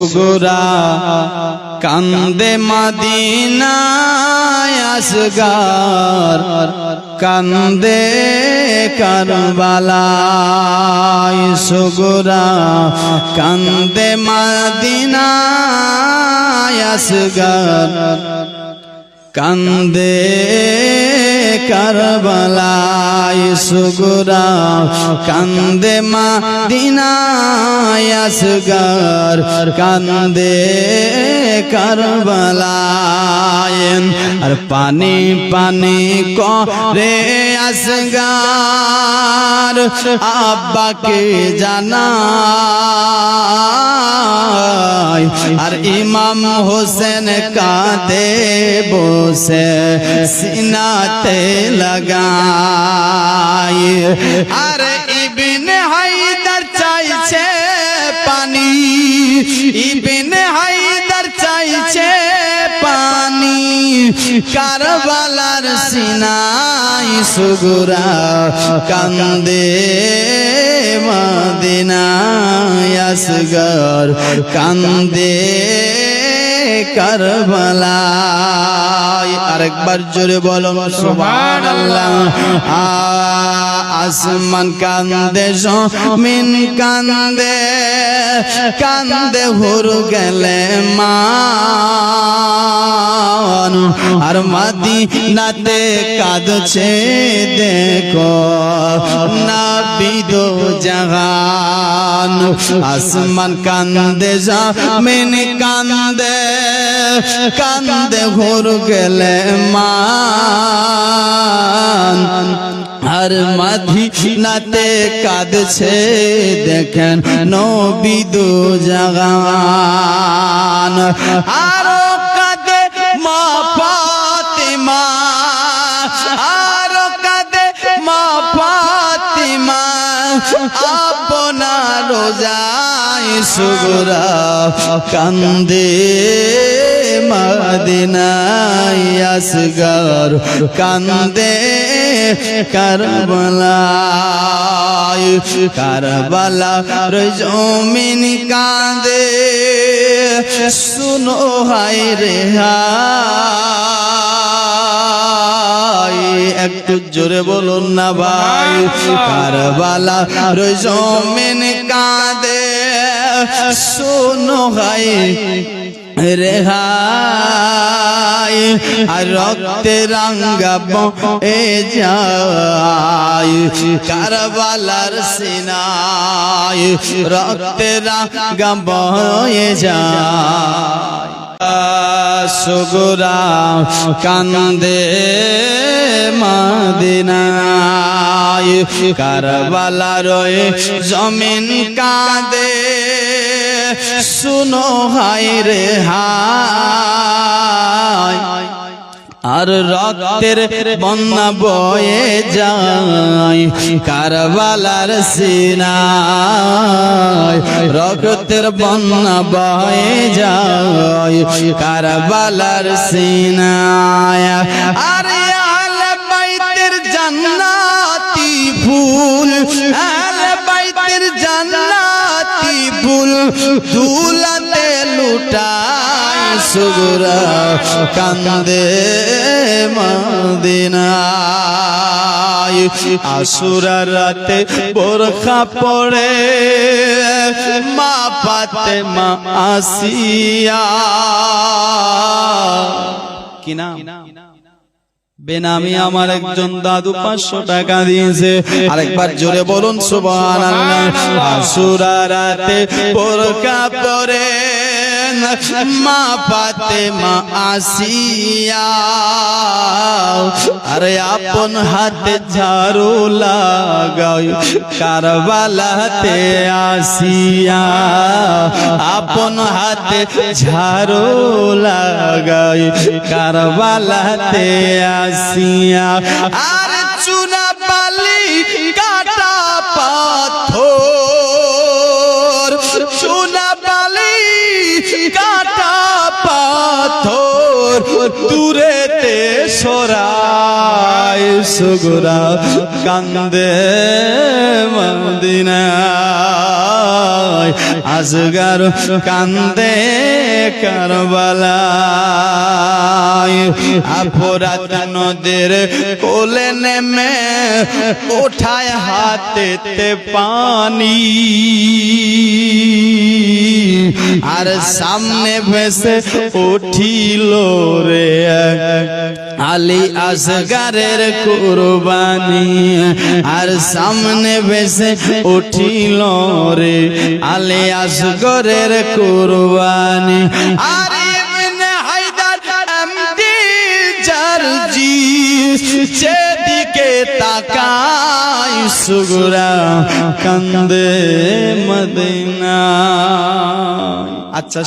গোরা কান্দে মাদিনায় আসগার কান্দে কারবালায় সুগুরা কান্দে মাদিনায় আসগার কান্দে কারবালায় সুগুরা কান্দে মা দিনায়াসগার কান্দে কারবালায়। আর পানি পানি করে আসগার আব্বাকে জানায়। আর ইমাম হোসেন কাঁদে বসে সিনাতে লাগায়। আর কারবালার সিনাই সুগুরা কান্দে মদিনায় আসগর কান্দে কারবালায় আরেকবার জোরে বলো সুবহানাল্লাহ। আ, আসমান কান্দে, জমিন কান্দে কান্দে হুর গেলে মান। আর মাদিনাতে কাঁদছে, দেখো না বিদো জাহান। আসমান কান্দে, জমিন কান্দে কান্দে হুর গেলে মান। আর মাদিনাতে কাঁদছে, দেখেন নবিদু জাগান আর কাঁদে মা ফাতেমা, আর কাঁদে মা ফাতেমা। আপনার রোজায় সুগুরা কান্দে মদিনায় আসগর, কান্দে কারবালায়, কারবালার জমিন কান্দে। শুনো হায় রে হায়। একটু জোরে বলুন না ভাই, কারবালা জমিন কাঁদে। শোনো হাই রেহাই, আর রক্তে রাঙ্গাব এ যায় কারবালার সিনাই, রক্তে রাঙ্গাব এ যায় সুগুরা কান্দে মাদিনায়। কারবালার জমিন কাঁদে। শুনো হাই রে হায়। আর রক্তের বন্যা বয়ে যায়, কারবালার সিনায়। রক্তের বন্যা বয়ে যায়, কারবালার সিনায়। আর আলে বাইতের জান্নাতি ফুল আলে বাইতের জান্নাতি ফুল দুলাতে লুটায়। সুগুরা কান্দে মদিনায়। আসুরা রাতে বোরখা পড়ে মা পাতে মা আসিয়া। কি নাম? বেনামি আমার একজন দাদু পাঁচশো টাকা দিয়েছে। আরেকবার জোরে বলুন সুবান আসুরা রাতে বোরকা পরে মা পাতে মা আসিয়া আরে আপন হাতে ঝাড়ু লাগাই কারবালাতে আসিয়া আপন হাতে ঝাড়ু লাগাই কারবালাতে আসিয়া আর চুনা বালি দূরেতে সরাই সুগুরা কান্দে মদিনা আসগার কান্দে কারবালায়। আপরাত নদীর কোলে নেমে ওঠায় হাতেতে পানি। আর সামনে ভেসে উঠিল রে আলী আসগারের কুরবানি। আর সামনে ভেসে উঠিল রে আলী আসগরের কুরবানি। আর ইবনে হায়দার এমডি জারজি যেদিকে তাকাই সুগুরা কান্দে মদিনা। আচ্ছা